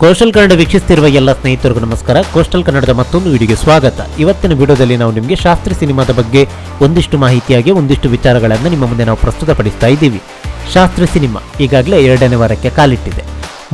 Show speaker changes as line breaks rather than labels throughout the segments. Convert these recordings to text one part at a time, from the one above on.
Coastal Kannada ವೀಕ್ಷಿಸುತ್ತಿರುವ ಎಲ್ಲ ಸ್ನೇಹಿತರಿಗೂ ನಮಸ್ಕಾರ. ಕೋಸ್ಟಲ್ ಕನ್ನಡದ ಮತ್ತೊಂದು ವಿಡಿಯೋಗೆ ಸ್ವಾಗತ. ಇವತ್ತಿನ ವಿಡಿಯೋದಲ್ಲಿ ನಾವು ನಿಮಗೆ ಶಾಸ್ತ್ರಿ ಸಿನಿಮಾದ ಬಗ್ಗೆ ಒಂದಿಷ್ಟು ಮಾಹಿತಿಯಾಗಿ, ಒಂದಿಷ್ಟು ವಿಚಾರಗಳನ್ನು ನಿಮ್ಮ ಮುಂದೆ ನಾವು ಪ್ರಸ್ತುತಪಡಿಸ್ತಾ ಇದ್ದೀವಿ. ಶಾಸ್ತ್ರಿ ಸಿನಿಮಾ ಈಗಾಗಲೇ ಎರಡನೇ ವಾರಕ್ಕೆ ಕಾಲಿಟ್ಟಿದೆ.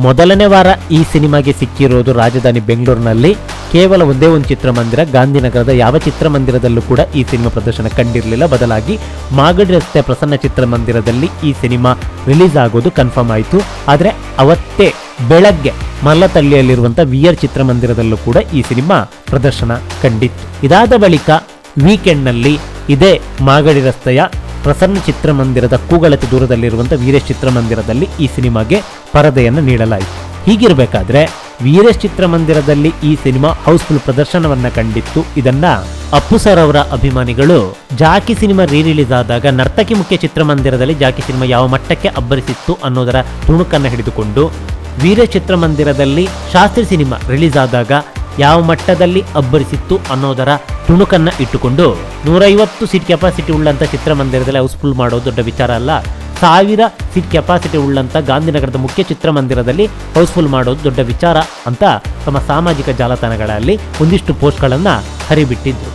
ಮೊದಲನೇ ವಾರ ಈ ಸಿನಿಮಾಗೆ ಸಿಕ್ಕಿರೋದು ರಾಜಧಾನಿ ಬೆಂಗಳೂರಿನಲ್ಲಿ ಕೇವಲ ಒಂದೇ ಒಂದು ಚಿತ್ರಮಂದಿರ, ಗಾಂಧಿನಗರದ ಯಾವ ಚಿತ್ರಮಂದಿರದಲ್ಲೂ ಕೂಡ ಈ ಸಿನಿಮಾ ಪ್ರದರ್ಶನ ಕಂಡಿರಲಿಲ್ಲ. ಬದಲಾಗಿ ಮಾಗಡಿ ರಸ್ತೆ ಪ್ರಸನ್ನ ಚಿತ್ರಮಂದಿರದಲ್ಲಿ ಈ ಸಿನಿಮಾ ರಿಲೀಸ್ ಆಗೋದು ಕನ್ಫರ್ಮ್ ಆಯಿತು. ಆದರೆ ಅವತ್ತೇ ಬೆಳಗ್ಗೆ ಮಲ್ಲತಳ್ಳಿಯಲ್ಲಿರುವಂಥ ವಿ ಆರ್ ಚಿತ್ರಮಂದಿರದಲ್ಲೂ ಕೂಡ ಈ ಸಿನಿಮಾ ಪ್ರದರ್ಶನ ಕಂಡಿತ್ತು. ಇದಾದ ಬಳಿಕ ವೀಕೆಂಡ್ನಲ್ಲಿ ಇದೇ ಮಾಗಡಿ ರಸ್ತೆಯ ಪ್ರಸನ್ನ ಚಿತ್ರಮಂದಿರದ ಕೂಗಳತಿ ದೂರದಲ್ಲಿರುವಂಥ ವೀರೇಶ್ ಚಿತ್ರಮಂದಿರದಲ್ಲಿ ಈ ಸಿನಿಮಾಗೆ ಪರದೆಯನ್ನು ನೀಡಲಾಯಿತು. ಹೀಗಿರಬೇಕಾದ್ರೆ ವೀರೇಶ್ ಚಿತ್ರಮಂದಿರದಲ್ಲಿ ಈ ಸಿನಿಮಾ ಹೌಸ್ಫುಲ್ ಪ್ರದರ್ಶನವನ್ನ ಕಂಡಿತ್ತು. ಇದನ್ನ ಅಪ್ಪು ಸರ್ ಅವರ ಅಭಿಮಾನಿಗಳು ಜಾಕಿ ಸಿನಿಮಾ ರೀ ರಿಲೀಸ್ ಆದಾಗ ನರ್ತಕಿ ಮುಖ್ಯ ಚಿತ್ರಮಂದಿರದಲ್ಲಿ ಜಾಕಿ ಸಿನಿಮಾ ಯಾವ ಮಟ್ಟಕ್ಕೆ ಅಬ್ಬರಿಸಿತ್ತು ಅನ್ನೋದರ ತುಣುಕನ್ನು ಹಿಡಿದುಕೊಂಡು ವೀರೇಶ್ ಚಿತ್ರಮಂದಿರದಲ್ಲಿ ಶಾಸ್ತ್ರಿ ಸಿನಿಮಾ ರಿಲೀಸ್ ಆದಾಗ ಯಾವ ಮಟ್ಟದಲ್ಲಿ ಅಬ್ಬರಿಸಿತ್ತು ಅನ್ನೋದರ ತುಣುಕನ್ನ ಇಟ್ಟುಕೊಂಡು ನೂರೈವತ್ತು ಸೀಟ್ ಕೆಪಾಸಿಟಿ ಉಳ್ಳಂಥ ಚಿತ್ರಮಂದಿರದಲ್ಲಿ ಹೌಸ್ಫುಲ್ ಮಾಡೋದು ದೊಡ್ಡ ವಿಚಾರ ಅಲ್ಲ. ಸಾವಿರ ಸೀಟ್ ಕೆಪಾಸಿಟಿ ಉಳ್ಳಂಥ ಗಾಂಧಿನಗರದ ಮುಖ್ಯ ಚಿತ್ರಮಂದಿರದಲ್ಲಿ ಹೌಸ್ಫುಲ್ ಮಾಡೋದು ದೊಡ್ಡ ವಿಚಾರ ಅಂತ ತಮ್ಮ ಸಾಮಾಜಿಕ ಜಾಲತಾಣಗಳಲ್ಲಿ ಒಂದಿಷ್ಟು ಪೋಸ್ಟ್ಗಳನ್ನು ಹರಿಬಿಟ್ಟಿದ್ರು.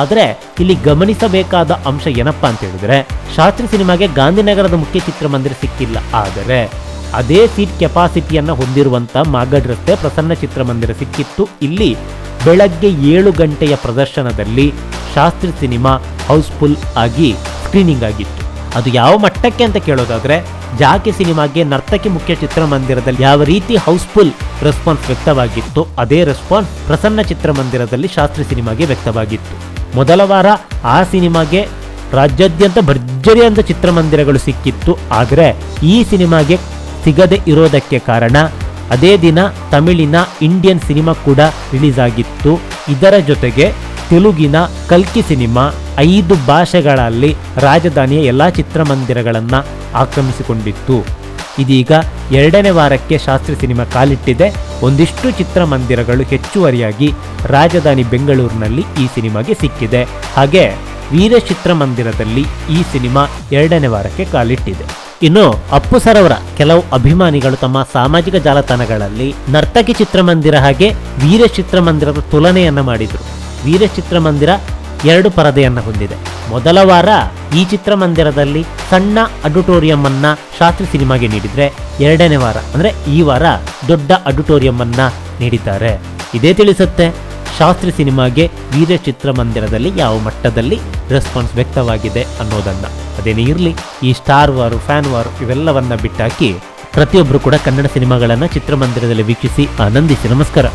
ಆದರೆ ಇಲ್ಲಿ ಗಮನಿಸಬೇಕಾದ ಅಂಶ ಏನಪ್ಪಾ ಅಂತ ಹೇಳಿದ್ರೆ, ಶಾಸ್ತ್ರಿ ಸಿನಿಮಾಗೆ ಗಾಂಧಿನಗರದ ಮುಖ್ಯ ಚಿತ್ರಮಂದಿರ ಸಿಕ್ಕಿಲ್ಲ. ಆದರೆ ಅದೇ ಸೀಟ್ ಕೆಪಾಸಿಟಿಯನ್ನು ಹೊಂದಿರುವಂಥ ಮಾಗಡ್ ರಸ್ತೆ ಪ್ರಸನ್ನ ಚಿತ್ರಮಂದಿರ ಸಿಕ್ಕಿತ್ತು. ಇಲ್ಲಿ ಬೆಳಗ್ಗೆ ಏಳು ಗಂಟೆಯ ಪ್ರದರ್ಶನದಲ್ಲಿ ಶಾಸ್ತ್ರಿ ಸಿನಿಮಾ ಹೌಸ್ಫುಲ್ ಆಗಿ ಸ್ಕ್ರೀನಿಂಗ್ ಆಗಿತ್ತು. ಅದು ಯಾವ ಮಟ್ಟಕ್ಕೆ ಅಂತ ಕೇಳೋದಾದರೆ, ಜಾಕಿ ಸಿನಿಮಾಗೆ ನರ್ತಕಿ ಮುಖ್ಯ ಚಿತ್ರಮಂದಿರದಲ್ಲಿ ಯಾವ ರೀತಿ ಹೌಸ್ಫುಲ್ ರೆಸ್ಪಾನ್ಸ್ ವ್ಯಕ್ತವಾಗಿತ್ತು ಅದೇ ರೆಸ್ಪಾನ್ಸ್ ಪ್ರಸನ್ನ ಚಿತ್ರಮಂದಿರದಲ್ಲಿ ಶಾಸ್ತ್ರಿ ಸಿನಿಮಾಗೆ ವ್ಯಕ್ತವಾಗಿತ್ತು. ಮೊದಲ ವಾರ ಆ ಸಿನಿಮಾಗೆ ರಾಜ್ಯಾದ್ಯಂತ ಭರ್ಜರಿ ಚಿತ್ರಮಂದಿರಗಳು ಸಿಕ್ಕಿತ್ತು. ಆದರೆ ಈ ಸಿನಿಮಾಗೆ ಸಿಗದೆ ಇರೋದಕ್ಕೆ ಕಾರಣ ಅದೇ ದಿನ ತಮಿಳಿನ ಇಂಡಿಯನ್ ಸಿನಿಮಾ ಕೂಡ ರಿಲೀಸ್ ಆಗಿತ್ತು ಇದರ ಜೊತೆಗೆ ತೆಲುಗಿನ ಕಲ್ಕಿ ಸಿನಿಮಾ ಐದು ಭಾಷೆಗಳಲ್ಲಿ ರಾಜಧಾನಿಯ ಎಲ್ಲ ಚಿತ್ರಮಂದಿರಗಳನ್ನು ಆಕ್ರಮಿಸಿಕೊಂಡಿತ್ತು. ಇದೀಗ ಎರಡನೇ ವಾರಕ್ಕೆ ಶಾಸ್ತ್ರಿ ಸಿನಿಮಾ ಕಾಲಿಟ್ಟಿದೆ. ಒಂದಿಷ್ಟು ಚಿತ್ರಮಂದಿರಗಳು ಹೆಚ್ಚುವರಿಯಾಗಿ ರಾಜಧಾನಿ ಬೆಂಗಳೂರಿನಲ್ಲಿ ಈ ಸಿನಿಮಾಗೆ ಸಿಕ್ಕಿದೆ. ಹಾಗೆ ವೀರ ಚಿತ್ರಮಂದಿರದಲ್ಲಿ ಈ ಸಿನಿಮಾ ಎರಡನೇ ವಾರಕ್ಕೆ ಕಾಲಿಟ್ಟಿದೆ. ಇನ್ನು ಅಪ್ಪು ಸರ್ ಅವರ ಕೆಲವು ಅಭಿಮಾನಿಗಳು ತಮ್ಮ ಸಾಮಾಜಿಕ ಜಾಲತಾಣಗಳಲ್ಲಿ ನರ್ತಕಿ ಚಿತ್ರಮಂದಿರ ಹಾಗೆ ವೀರ ಚಿತ್ರಮಂದಿರದ ತುಲನೆಯನ್ನ ಮಾಡಿದರು. ವೀರ ಚಿತ್ರಮಂದಿರ ಎರಡು ಪರದೆಯನ್ನು ಹೊಂದಿದೆ. ಮೊದಲ ವಾರ ಈ ಚಿತ್ರಮಂದಿರದಲ್ಲಿ ಸಣ್ಣ ಅಡಿಟೋರಿಯಂ ಅನ್ನ ಶಾಸ್ತ್ರಿ ಸಿನಿಮಾಗೆ ನೀಡಿದ್ರೆ ಎರಡನೇ ವಾರ, ಅಂದ್ರೆ ಈ ವಾರ ದೊಡ್ಡ ಅಡಿಟೋರಿಯಂ ಅನ್ನ ನೀಡಿದ್ದಾರೆ. ಇದೇ ತಿಳಿಸುತ್ತೆ. ಶಾಸ್ತ್ರಿ ಸಿನಿಮಾಗೆ ವೀರ ಚಿತ್ರಮಂದಿರದಲ್ಲಿ ಯಾವ ಮಟ್ಟದಲ್ಲಿ ರೆಸ್ಪಾನ್ಸ್ ವ್ಯಕ್ತವಾಗಿದೆ ಅನ್ನೋದನ್ನು. ಅದೇನೇ ಇರಲಿ, ಈ ಸ್ಟಾರ್ ವಾರು ಫ್ಯಾನ್ ವಾರು ಇವೆಲ್ಲವನ್ನ ಬಿಟ್ಟಾಕಿ ಪ್ರತಿಯೊಬ್ಬರು ಕೂಡ ಕನ್ನಡ ಸಿನಿಮಾಗಳನ್ನು ಚಿತ್ರಮಂದಿರದಲ್ಲಿ ವೀಕ್ಷಿಸಿ ಆನಂದಿಸಿ ನಮಸ್ಕಾರ.